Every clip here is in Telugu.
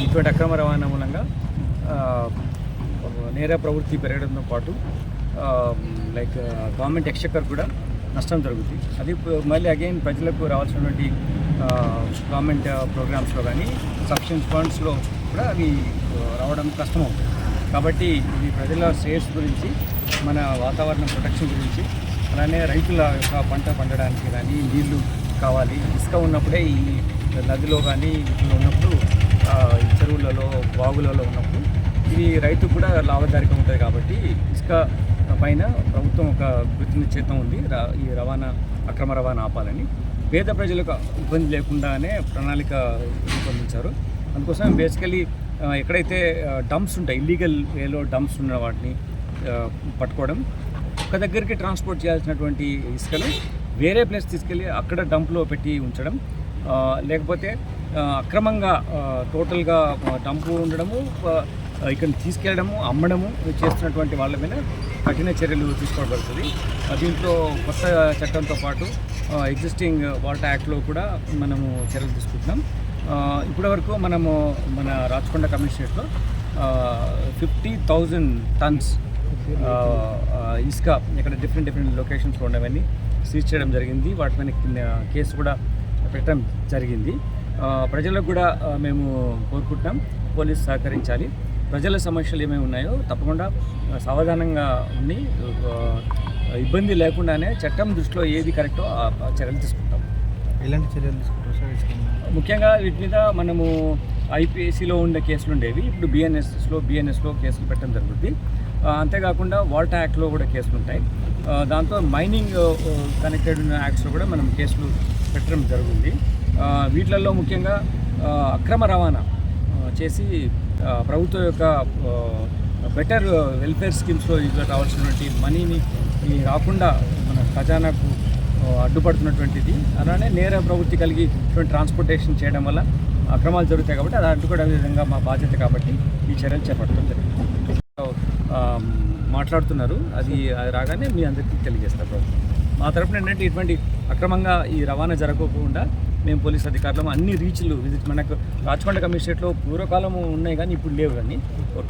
ఇటువంటి అక్రమ రవాణా మూలంగా నేర ప్రవృత్తి పెరగడంతో పాటు లైక్ గవర్నమెంట్ ఎక్స్చక్కర్ కూడా నష్టం జరుగుతుంది అది మళ్ళీ అగైన్ ప్రజలకు రావాల్సినటువంటి గవర్నమెంట్ ప్రోగ్రామ్స్లో కానీ సబ్సిడెన్స్ ఫండ్స్లో కూడా అవి రావడం కష్టం అవుతుంది కాబట్టి ఇది ప్రజల శ్రేయస్సు గురించి మన వాతావరణ ప్రొటెక్షన్ గురించి అలానే రైతుల యొక్క పంట పండడానికి కానీ నీళ్ళు కావాలి. ఇసుక ఉన్నప్పుడే ఈ నదిలో కానీ వీటిలో ఉన్నప్పుడు ఈ చెరువులలో బాగులలో ఉన్నప్పుడు ఇది రైతు కూడా లాభదాయకం ఉంటుంది కాబట్టి ఇసుక పైన ప్రభుత్వం ఒక కృతనిశ్చితం ఉంది. రా- ఈ రవాణా అక్రమ రవాణా ఆపాలని. పేద ప్రజలకు ఇబ్బంది లేకుండానే ప్రణాళిక రూపొందించారు. అందుకోసం బేసికలీ ఎక్కడైతే డంప్స్ ఉంటాయి ఇల్లీగల్ వేలో డంప్స్ ఉన్న వాటిని పట్టుకోవడం ఒక దగ్గరికి ట్రాన్స్పోర్ట్ చేయాల్సినటువంటి ఇసుకను వేరే ప్లేస్ తీసుకెళ్ళి అక్కడ డంప్లో పెట్టి ఉంచడం లేకపోతే అక్రమంగా టోటల్గా డంపు ఉండడము ఇక్కడ తీసుకెళ్ళడము అమ్మడము చేస్తున్నటువంటి వాళ్ళ మీద కఠిన చర్యలు తీసుకోబడుతుంది. దీంట్లో కొత్త చట్టంతో పాటు ఎగ్జిస్టింగ్ వాటర్ యాక్ట్లో కూడా మనము చర్యలు తీసుకుంటున్నాం. ఇప్పటివరకు మనము మన రాచకొండ కమిషనరేట్లో ఫిఫ్టీ థౌజండ్ టన్స్ ఇసుక ఇక్కడ డిఫరెంట్ డిఫరెంట్ లొకేషన్స్లో ఉన్నవన్నీ సీజ్ చేయడం జరిగింది. వాటి మీద కింద కేసు కూడా పెట్టడం జరిగింది. ప్రజలకు కూడా మేము కోరుకుంటున్నాం. పోలీసు సహకరించాలి. ప్రజల సమస్యలు ఏమేమి ఉన్నాయో తప్పకుండా సావధానంగా ఉండి ఇబ్బంది లేకుండానే చట్టం దృష్టిలో ఏది కరెక్టో చర్యలు తీసుకుంటాం. ఎలాంటి చర్యలు ఇసుక ముఖ్యంగా వీటి మీద మనము ఐపీఎస్సిలో ఉండే కేసులు ఉండేవి. ఇప్పుడు బిఎన్ఎస్లో బిఎన్ఎస్లో కేసులు పెట్టడం జరుగుతుంది అంతేకాకుండా వాల్టా యాక్ట్లో కూడా కేసులు ఉంటాయి. దాంతో మైనింగ్ కనెక్టెడ్ ఉన్న యాక్ట్స్లో కూడా మనం కేసులు పెట్టడం జరుగుతుంది వీటిలలో ముఖ్యంగా అక్రమ రవాణా చేసి ప్రభుత్వం యొక్క బెటర్ వెల్ఫేర్ స్కీమ్స్లో ఇట్లా రావాల్సినటువంటి మనీని రాకుండా మన ఖజానాకు అడ్డుపడుతున్నటువంటిది. అలానే నేర ప్రవృత్తి కలిగి ఇటువంటి ట్రాన్స్పోర్టేషన్ చేయడం వల్ల అక్రమాలు జరుగుతాయి కాబట్టి అది అడ్డుకోవడం విధంగా మా బాధ్యత కాబట్టి ఈ చర్యలు చేపట్టడం జరిగింది. మాట్లాడుతున్నారు. అది అది రాగానే మీ అందరికీ తెలియజేస్తారు ప్రభుత్వం. మా తరపున ఏంటంటే ఇటువంటి అక్రమంగా ఈ రవాణా జరగకుండా మేము పోలీస్ అధికారులు అన్ని రీచ్లు విజిట్ మనకు రాచకొండ కమిషనరేట్లో పూర్వకాలం ఉన్నాయి కానీ ఇప్పుడు లేవు కానీ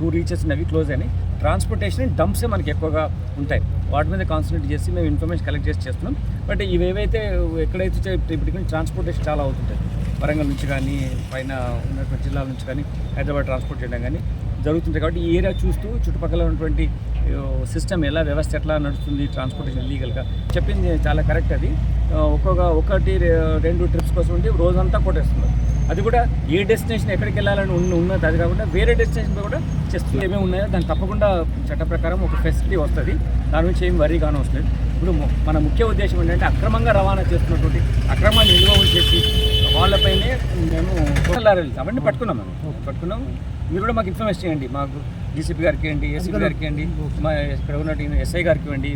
టూ రీచెస్ అవి క్లోజ్ అయినాయి. ట్రాన్స్పోర్టేషన్ డంప్సే మనకి ఎక్కువగా ఉంటాయి. వాటి మీద కాన్సన్ట్రేట్ చేసి మేము ఇన్ఫర్మేషన్ కలెక్ట్ చేసి చేస్తున్నాం. బట్ ఇవేవైతే ఎక్కడైతే ఇప్పటికీ ట్రాన్స్పోర్టేషన్ చాలా అవుతుంటాయి. వరంగల్ నుంచి కానీ పైన ఉన్నటువంటి జిల్లాల నుంచి కానీ హైదరాబాద్ ట్రాన్స్పోర్ట్ చేయడం కానీ జరుగుతుంటాయి కాబట్టి ఈ ఏరియా చూస్తూ చుట్టుపక్కల ఉన్నటువంటి సిస్టమ్ ఎలా వ్యవస్థ ఎట్లా నడుస్తుంది ట్రాన్స్పోర్టేషన్ లీగల్గా చెప్పింది చాలా కరెక్ట్ అది. ఒక్కొక్క ఒకటి రెండు ట్రిప్స్ కోసం ఉండి రోజంతా కొట్టేస్తున్నారు. అది కూడా ఏ డెస్టినేషన్ ఎక్కడికి వెళ్ళాలని ఉన్న ఉన్నది అది కాకుండా వేరే డెస్టినేషన్ కూడా చేస్తుంది ఏమేమి ఉన్నాయో దాన్ని తప్పకుండా చట్ట ప్రకారం ఒక ఫెసిలిటీ వస్తుంది. దాని నుంచి ఏం వరీ కాని వస్తుంది ఇప్పుడు మన ముఖ్య ఉద్దేశం ఏంటంటే అక్రమంగా రవాణా చేస్తున్నటువంటి అక్రమాన్ని నిల్వ చేసి వాళ్ళపైనే మేము కోట్ల అవన్నీ పట్టుకున్నాం మేము పట్టుకున్నాం. మీరు కూడా మాకు ఇన్ఫర్మేషన్ చేయండి. మాకు డీసీపీ గారికి ఇవ్వండి ఏసీపీ గారికి ఇవ్వండి మా ఇక్కడ ఉన్న ఎస్ఐ గారికి ఇవ్వండి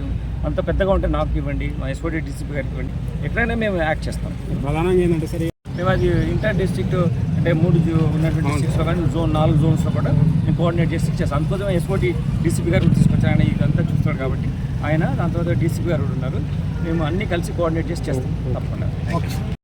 అంత పెద్దగా ఉంటే నాకు ఇవ్వండి మా ఎస్ఓడి డీసీపీ గారికి ఇవ్వండి. ఎక్కడైనా మేము యాక్ట్ చేస్తాం. ప్రధానంగా ఏంటంటే సరే మేము అది ఇంటర్ డిస్ట్రిక్ట్ అంటే మూడు ఉన్నటువంటి డిస్ట్రిక్ట్స్లో కానీ జోన్ నాలుగు జోన్స్లో కూడా మేము కోఆర్డినేట్ చేసి చేస్తాం అందుకోసం ఎస్ఓటి డీసీపీ గారు తీసుకొచ్చారు. ఆయన ఇదంతా చూస్తారు కాబట్టి ఆయన దాని తర్వాత డీసీపీ గారు కూడా ఉన్నారు. మేము అన్నీ కలిసి కోఆర్డినేట్ చేసి చేస్తాం. తప్పకుండా. ఓకే.